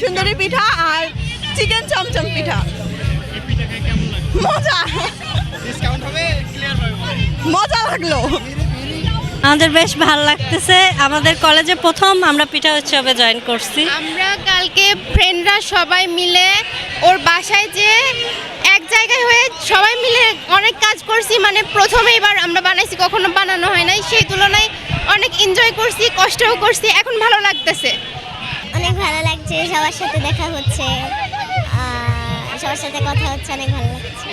সুন্দরী পিঠা আর চিকেন চমচম পিঠা। মজা। মজা লাগল। আমাদের বেশ ভালো লাগতেছে। আমাদের কলেজে প্রথম আমরা পিঠা উৎসবে জয়েন করছি। আমরা কালকে ফ্রেন্ডরা সবাই মিলে ওর বাসায় যে এক জায়গায় হয়ে সবাই মিলে অনেক কাজ করছি। মানে প্রথমে এবার আমরা বানাইছি কখনো বানানো হয় নাই। সেই তুলনায় অনেক এনজয় করছি কষ্টও করছি। এখন ভালো লাগতেছে। লাগছে সবার সাথে দেখা হচ্ছে। সবার সাথে কথা হচ্ছে অনেক ভালো লাগছে।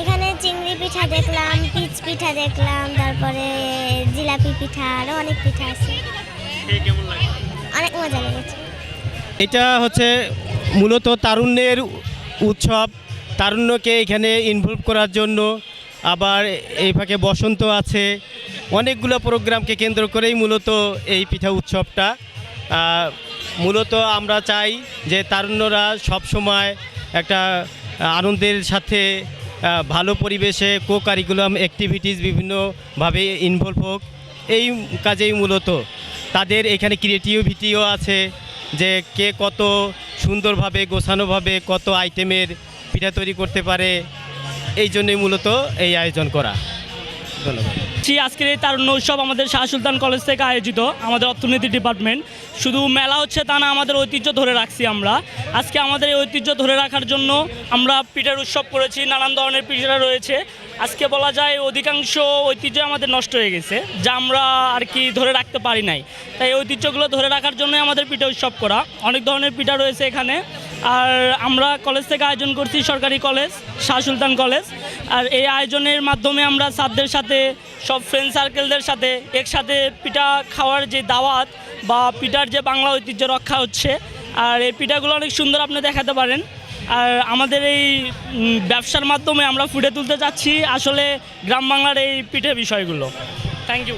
এখানে চিংড়ি পিঠা দেখলাম পিচ পিঠা দেখলাম তারপরে জিলাপি পিঠা আরও অনেক পিঠা আছে। অনেক মজা লেগেছে। এটা হচ্ছে মূলত তারুণ্যের উৎসব। তারুণ্যকে এখানে ইনভলভ করার জন্য আবার এই ফাঁকে বসন্ত আছে। অনেকগুলো প্রোগ্রামকে কেন্দ্র করেই মূলত এই পিঠা উৎসবটা। মূলত আমরা চাই যে তারুণ্যরা সব সময় একটা আনন্দের সাথে ভালো পরিবেশে কো কারিকুলাম অ্যাক্টিভিটিস বিভিন্নভাবে ইনভলভ হোক। এই কাজেই মূলত। তাদের এখানে ক্রিয়েটিভিটিও আছে যে কে কত সুন্দরভাবে, গোছানোভাবে কত আইটেমের পিঠা তৈরি করতে পারে। এই জন্যই মূলত এই আয়োজন করা। জি, আজকের এই তারুণ্য উৎসব আমাদের শাহ সুলতান কলেজ থেকে আয়োজিত আমাদের অর্থনীতি ডিপার্টমেন্ট। শুধু মেলা হচ্ছে তা না, আমাদের ঐতিহ্য ধরে রাখছি আমরা। আজকে আমাদের এই ঐতিহ্য ধরে রাখার জন্য আমরা পিঠার উৎসব করেছি, নানান ধরনের পিঠা রয়েছে। আজকে বলা যায় অধিকাংশ ঐতিহ্য আমাদের নষ্ট হয়ে গেছে, যা আমরা আর কি ধরে রাখতে পারি নাই। তাই ঐতিহ্যগুলো ধরে রাখার জন্যই আমাদের পিঠা উৎসব করা। অনেক ধরনের পিঠা রয়েছে এখানে। আর আমরা কলেজ থেকে আয়োজন করছি সরকারি কলেজ, শাহ সুলতান কলেজ। আর এই আয়োজনের মাধ্যমে আমরা স্যারদের সাথে, সব ফ্রেন্ড সার্কেলদের সাথে একসাথে পিঠা খাওয়ার যে দাওয়াত বা পিঠার যে বাংলা ঐতিহ্য রক্ষা হচ্ছে, আর এই পিঠাগুলো অনেক সুন্দর আপনি দেখাতে পারেন। আর আমাদের এই ব্যবসার মাধ্যমে আমরা ফুটে তুলতে চাচ্ছি আসলে গ্রাম বাংলার এই পিঠে বিষয়গুলো। Thank you